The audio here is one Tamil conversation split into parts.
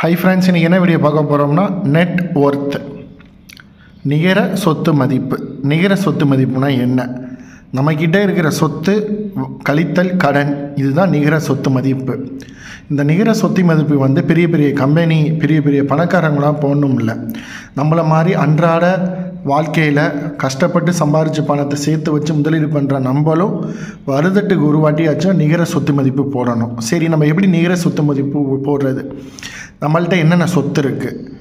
ஹை ஃப்ரெண்ட்ஸ் இன்றைக்கி என்ன வீடியோ பார்க்க போகிறோம்னா நெட் ஒர்த் நிகர சொத்து மதிப்பு. நிகர சொத்து மதிப்புனா என்ன? நம்மக்கிட்ட இருக்கிற சொத்து கழித்தல் கடன் இதுதான் நிகர சொத்து மதிப்பு. இந்த நிகர சொத்து மதிப்பு வந்து பெரிய பெரிய கம்பெனி பெரிய பெரிய பணக்காரங்களாம் போகணும் இல்லை. நம்மளை மாதிரி அன்றாட வாழ்க்கையில் கஷ்டப்பட்டு சம்பாரித்த பணத்தை சேர்த்து வச்சு முதலீடு பண்ணுற நம்மளும் வருதட்டுக்கு ஒரு வாட்டியாச்சும் நிகர சொத்து மதிப்பு போடணும். சரி நம்ம எப்படி நிகர சொத்து மதிப்பு போடுறது? நம்மள்ட்ட என்னென்ன சொத்து இருக்குது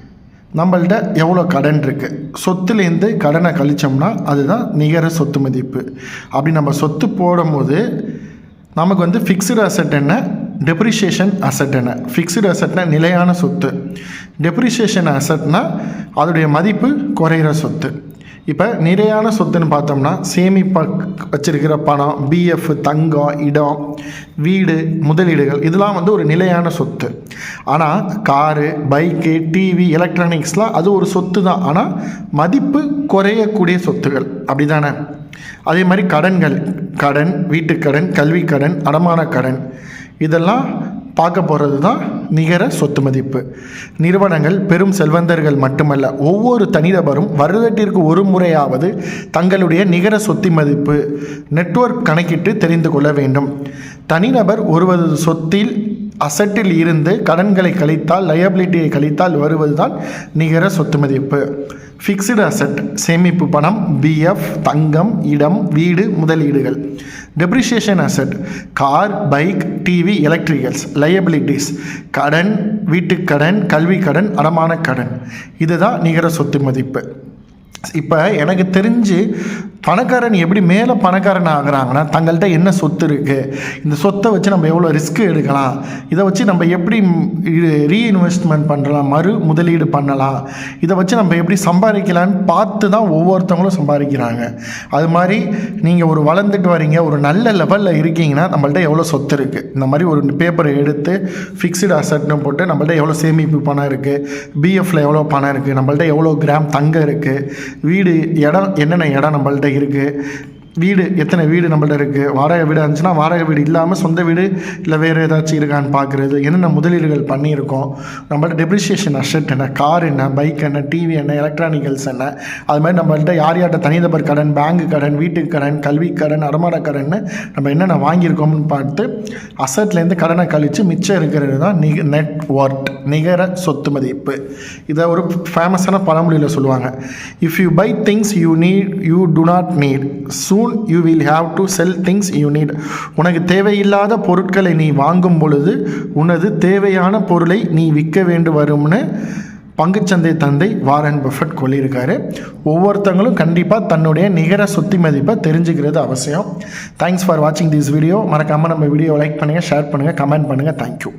நம்மள்ட்ட எவ்வளோ கடன் இருக்குது சொத்துலேருந்து கடனை கழித்தோம்னா அதுதான் நிகர சொத்து மதிப்பு. அப்படி நம்ம சொத்து போடும்போது நமக்கு வந்து ஃபிக்ஸ்டு அசட் என்ன? டெப்ரிஷியேஷன் அசட் என்ன? ஃபிக்ஸ்டு அசட்னா நிலையான சொத்து. டெப்ரிஷியேஷன் அசட்னா அதோடைய மதிப்பு குறையிற சொத்து. இப்போ நிலையான சொத்துன்னு பார்த்தோம்னா சேமிப்பா வச்சிருக்கிற பணம் பிஎஃப் தங்கம் இடம் வீடு முதலீடுகள் இதெல்லாம் வந்து ஒரு நிலையான சொத்து. ஆனால் காரு பைக்கு டிவி எலக்ட்ரானிக்ஸ்லாம் அது ஒரு சொத்து தான் ஆனால் மதிப்பு குறையக்கூடிய சொத்துகள். அப்படி தானே அதே மாதிரி கடன்கள் கடன் வீட்டுக்கடன் கல்வி கடன் அடமான கடன் இதெல்லாம் பார்க்க போகிறது தான் நிகர சொத்து மதிப்பு நிறுவனங்கள் பெரும் செல்வந்தர்கள் மட்டுமல்ல ஒவ்வொரு தனிநபரும் வருடத்திற்கு ஒரு முறையாவது தங்களுடைய நிகர சொத்து மதிப்பு நெட்வொர்க் கணக்கிட்டு தெரிந்து கொள்ள வேண்டும். தனிநபர் ஒருவரது சொத்தில் அசட்டில் இருந்து கடன்களை கழித்தால் லயபிலிட்டியை கழித்தால் வருவதுதான் நிகர சொத்து மதிப்பு ஃபிக்ஸ்டு அசட் சேமிப்பு பணம் பிஎஃப் தங்கம் இடம் வீடு முதலீடுகள். Depreciation asset car bike TV electricals liabilities கடன் வீட்டுக்கடன் கல்வி கடன் அடமான கடன். இதுதான் நிகர சொத்து மதிப்பு இப்போ எனக்கு தெரிஞ்சு பணக்காரன் எப்படி மேலே பணக்காரன் ஆகிறாங்கன்னா தங்கள்கிட்ட என்ன சொத்து இருக்குது இந்த சொத்தை வச்சு நம்ம எவ்வளோ ரிஸ்க் எடுக்கலாம்? இதை வச்சு நம்ம எப்படி ரீஇன்வெஸ்ட்மெண்ட் பண்ணலாம்? மறு முதலீடு பண்ணலாம்? இதை வச்சு நம்ம எப்படி சம்பாதிக்கலான்னு பார்த்து தான் ஒவ்வொருத்தவங்களும் சம்பாதிக்கிறாங்க. அது மாதிரி நீங்கள் ஒரு வளர்ந்துட்டு வரீங்க ஒரு நல்ல லெவலில் இருக்கீங்கன்னா நம்மள்ட்ட எவ்வளோ சொத்து இருக்குது இந்த மாதிரி ஒரு பேப்பரை எடுத்து ஃபிக்ஸ்டு அசட்னு போட்டு நம்மள்ட்ட எவ்வளோ சேமிப்பு பணம் இருக்குது பிஎஃப்ல எவ்வளோ பணம் இருக்குது நம்மள்ட்ட எவ்வளோ கிராம் தங்கம் இருக்குது வீடு இடம் என்னென்ன இடம் நம்மள்ட்ட இருக்குது வீடு எத்தனை வீடு நம்மள்ட்ட இருக்குது வாடகை வீடு இருந்துச்சுன்னா வாடகை வீடு இல்லாமல் சொந்த வீடு இல்லை வேறு ஏதாச்சும் இருக்கான்னு பார்க்குறது என்னென்ன முதலீடுகள் பண்ணியிருக்கோம் நம்மள்ட்ட டெப்ரிஷியேஷன் அசட் என்ன கார் என்ன பைக் என்ன டிவி என்ன எலக்ட்ரானிக்கல்ஸ் என்ன அது மாதிரி நம்மள்ட்ட யார் யார்கிட்ட தனிநபர் கடன் பேங்க் கடன் வீட்டுக்கு கடன் கல்வி கடன் அடமான கடன் நம்ம என்னென்ன வாங்கியிருக்கோம்னு பார்த்து அசட்லேருந்து கடனை கழித்து மிச்சம் இருக்கிறது தான் நிக நெட் ஒர்த் நிகர சொத்து மதிப்பு. இதை ஒரு ஃபேமஸான பழமொழியில் சொல்லுவாங்க. If you buy things you need you do not need soon you will have to sell things you need உனக்கு தேவையில்லாத பொருட்களை நீ வாங்கும் பொழுது உனது தேவையான பொருளை நீ விற்க வேண்டு வரும்னு பங்குச்சந்தை தந்தை வாரன் பஃபட் சொல்லியிருக்காரு. ஒவ்வொருத்தங்களும் கண்டிப்பாக தன்னுடைய நிகர சொத்தி மதிப்பை தெரிஞ்சுக்கிறது அவசியம். தேங்க்ஸ் ஃபார் வாட்சிங் திஸ் வீடியோ மறக்காமல் நம்ம வீடியோ லைக் பண்ணுங்கள் ஷேர் பண்ணுங்கள் கமெண்ட் பண்ணுங்கள் தேங்க்யூ